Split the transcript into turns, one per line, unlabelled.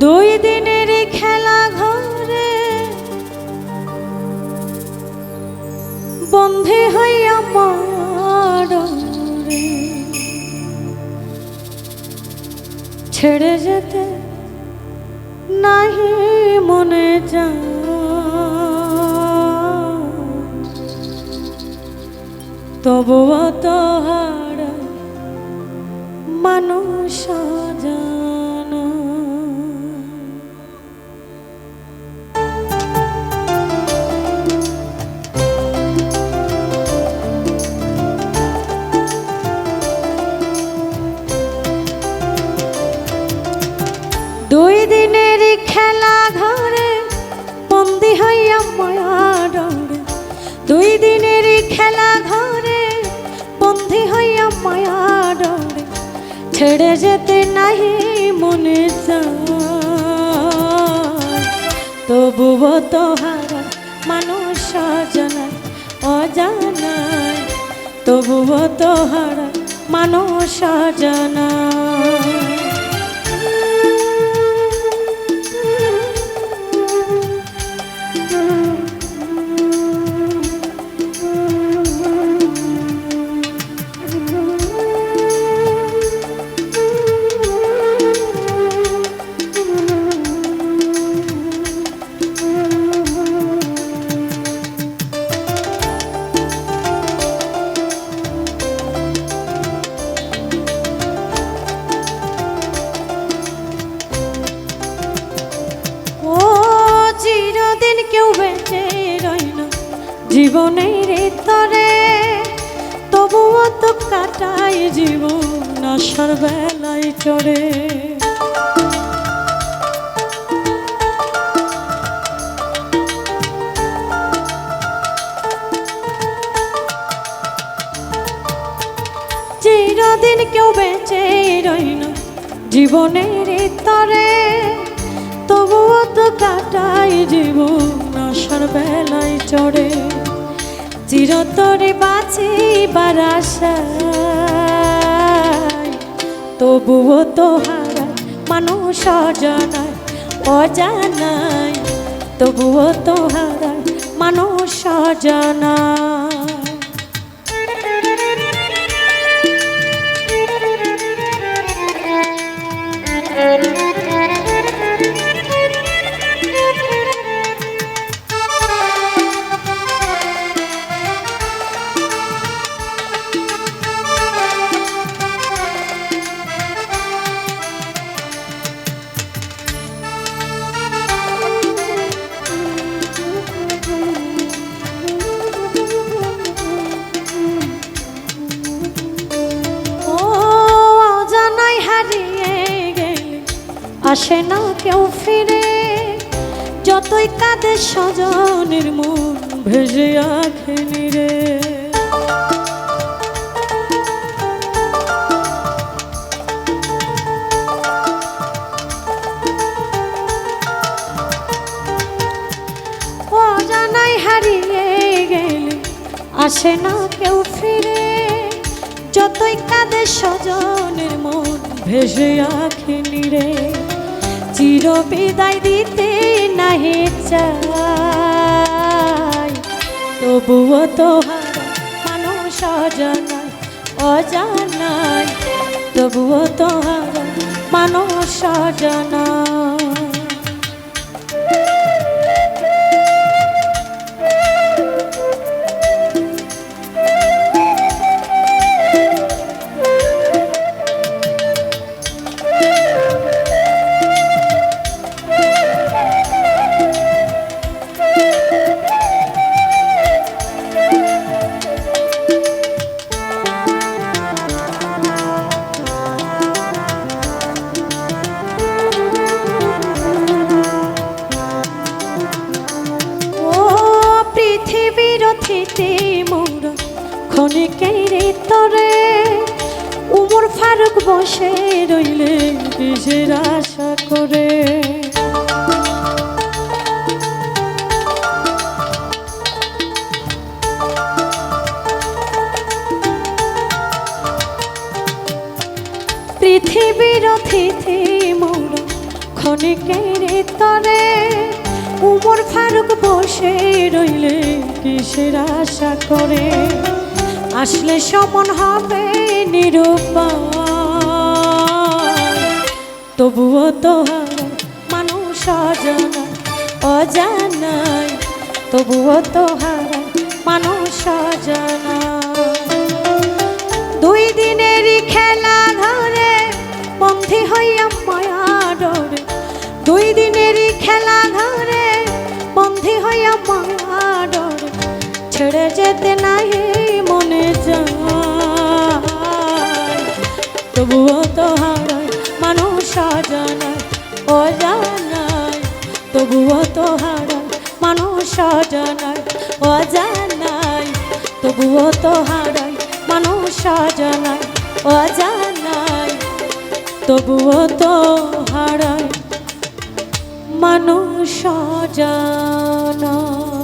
দুই দিনের খেলা ঘরে। বন্ধে হইয়া মরে ছেড়ে যেতে নাহি মনে যা তবুও তো হারা মানুষ জানা দুই দিনের খেলা ঘরে বন্দি হইয়া মায়া ডরে দুই দিনের খেলা ঘরে বন্দি হইয়া মায়া ডরে ছেড়ে যেতে নাহি মনে যায় তবুও তো হারা মানুষ জানায় অজানায় তবুও তো হারা মানুষ জানায় জীবনের তরে, তবুও তো কাটায় জীবন আসার বেলায় চড়ে। চিরদিন কেউ বেঁচে রইল জীবনের তরে, তবুও তো কাটাই জীবন আসার বেলায় চড়ে। চিরতরে বাঁচিবার আশায় তবুও তো হারায় মানুষ অজানায় অজানায় তবুও তো হারায় মানুষ অজানায়। আসে না কেউ ফিরে। যতই কাঁদে স্বজনের মন ভেসে আখে নিরে আসে না কেউ ফিরে। যতই কাঁদে স্বজনের মন ভেসে আখে নিরে চির বিদায় দিতে নাহি চাই। তবুও তো হারা মানুষ অজানায় অজানায় তবুও তো মানুষ অজানায় অতিথি মোর ক্ষণিকের তরে। উমর ফারুক বসে রইলে কিসের আশা করে। পৃথিবীর অতিথি মোর ক্ষণিকের তরে। উমর ফারুক বসে রইলে কিসের আশা করে? আসলে সমন হবে নিরূপায়। তবুও তো মানুষ অজানা অজানায় তবুও তো হারায় মানুষ অজানা। দুই দিনেরই খেলা মানুষ অজানায় অজানায় তবুও তো হারায় মানুষ অজানায় অজানায় তবুও তো হারায় মানুষ অজানায় অজানায় তবুও তো হারায় মানুষ অজানায়